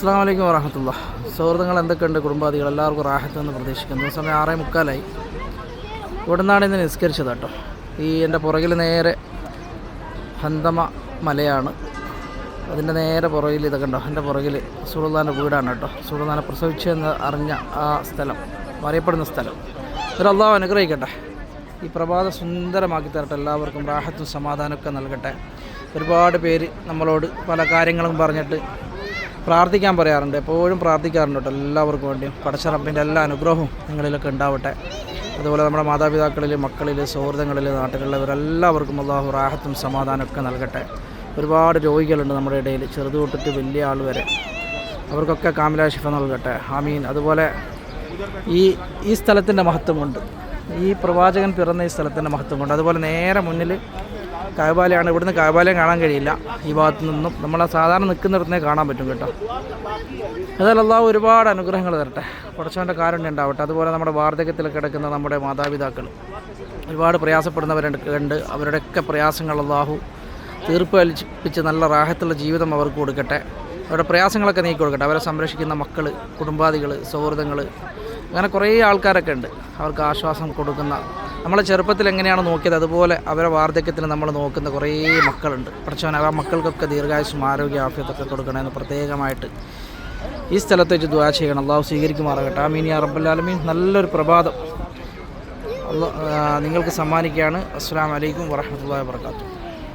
അസ്സാം വലൈക്കും വറഹമത്തുള്ള. സുഹൃത്തുക്കൾ എന്തൊക്കെയുണ്ട്? കുടുംബാദികൾ എല്ലാവർക്കും റാഹത്ത് എന്ന് പ്രതീക്ഷിക്കുന്നു. സമയം ആറേ മുക്കാലായി. ഇവിടെ നിന്നാണ് ഇന്ന് നിസ്കരിച്ചത് കേട്ടോ. ഈ എന്റെ പുറകിൽ നേരെ ഹന്തമ മലയാണ്. അതിന്റെ നേരെ പുറകിൽ ഇതൊക്കെ ഉണ്ടോ? എന്റെ പുറകിൽ സുഹൃത്താന്റെ വീടാണ് കേട്ടോ. സുഹൃത്താനെ പ്രസവിച്ചെന്ന് അറിഞ്ഞ ആ സ്ഥലം അറിയപ്പെടുന്ന സ്ഥലം. ഒരു അള്ളാഹു അനുഗ്രഹിക്കട്ടെ. ഈ പ്രഭാത സുന്ദരമാക്കി തരട്ടെ. എല്ലാവർക്കും റാഹത്തും സമാധാനമൊക്കെ നൽകട്ടെ. ഒരുപാട് പേര് നമ്മളോട് പല കാര്യങ്ങളും പറഞ്ഞിട്ട് പ്രാർത്ഥിക്കാൻ പറയാറുണ്ട്. എപ്പോഴും പ്രാർത്ഥിക്കാറുണ്ട് കേട്ടോ. എല്ലാവർക്കും വേണ്ടിയും. പടച്ചറപ്പിന്റെ എല്ലാ അനുഗ്രഹവും നിങ്ങളിലൊക്കെ ഉണ്ടാവട്ടെ. അതുപോലെ നമ്മുടെ മാതാപിതാക്കളിൽ മക്കളിൽ സുഹൃത്തുക്കളിൽ നാട്ടിലുള്ളവരെല്ലാവർക്കും അള്ളാഹു റാഹത്തും സമാധാനമൊക്കെ നൽകട്ടെ. ഒരുപാട് രോഗികളുണ്ട് നമ്മുടെ ഇടയിൽ ചെറുത് തൊട്ടിട്ട് വലിയ ആൾ വരെ. അവർക്കൊക്കെ കാമില ഷിഫ നൽകട്ടെ. ആമീൻ. അതുപോലെ ഈ ഈ സ്ഥലത്തിന്റെ മഹത്വമുണ്ട്. ഈ പ്രവാചകൻ പിറന്ന ഈ സ്ഥലത്തിന്റെ മഹത്വമുണ്ട്. അതുപോലെ നേരെ മുന്നിൽ കായബാലയാണ് ഇവിടുന്ന് കായബാലയം കാണാൻ കഴിയില്ല. ഈ ഭാഗത്തു നിന്നും നമ്മളെ സാധാരണ നിൽക്കുന്നിടത്തുനിന്നേ കാണാൻ പറ്റും കേട്ടോ. ഏതായാലും അള്ളാഹു ഒരുപാട് അനുഗ്രഹങ്ങൾ തരട്ടെ. കുറച്ചവന്റെ കാരുണ്യം ഉണ്ടാവട്ടെ. അതുപോലെ നമ്മുടെ വാർദ്ധക്യത്തിൽ കിടക്കുന്ന നമ്മുടെ മാതാപിതാക്കൾ ഒരുപാട് പ്രയാസപ്പെടുന്നവരുണ്ട് അവരുടെയൊക്കെ പ്രയാസങ്ങൾ അള്ളാഹു തീർപ്പ് കൽപ്പിച്ച് നല്ല റാഹത്തുള്ള ജീവിതം അവർക്ക് കൊടുക്കട്ടെ. അവരുടെ പ്രയാസങ്ങളൊക്കെ നീക്കി കൊടുക്കട്ടെ. അവരെ സംരക്ഷിക്കുന്ന മക്കൾ കുടുംബാദികൾ സൗഹൃദങ്ങൾ അങ്ങനെ കുറേ ആൾക്കാരൊക്കെ ഉണ്ട്. അവർക്ക് ആശ്വാസം കൊടുക്കുന്ന നമ്മളെ ചെറുപ്പത്തിൽ എങ്ങനെയാണ് നോക്കിയത് അതുപോലെ അവരെ വാർദ്ധക്യത്തിന് നമ്മൾ നോക്കുന്ന കുറേ മക്കളുണ്ട്. പഠിച്ചവൻ ആ മക്കൾക്കൊക്കെ ദീർഘായുസും ആരോഗ്യ ആഫ്യത്തൊക്കെ കൊടുക്കണമെന്ന് പ്രത്യേകമായിട്ട് ഈ സ്ഥലത്ത് വെച്ച് ദ്വാ ചെയ്യണം. അള്ളാഹു സ്വീകരിക്കുമാറാകട്ടെ. ആ യാ റബ്ബല്ലാലമീൻ നല്ലൊരു പ്രഭാതം. നിങ്ങൾക്ക് സമ്മാനിക്കുകയാണ്. അസ്സാം വലൈക്കും വറഹമുല്ലാ വാബർക്കാത്തു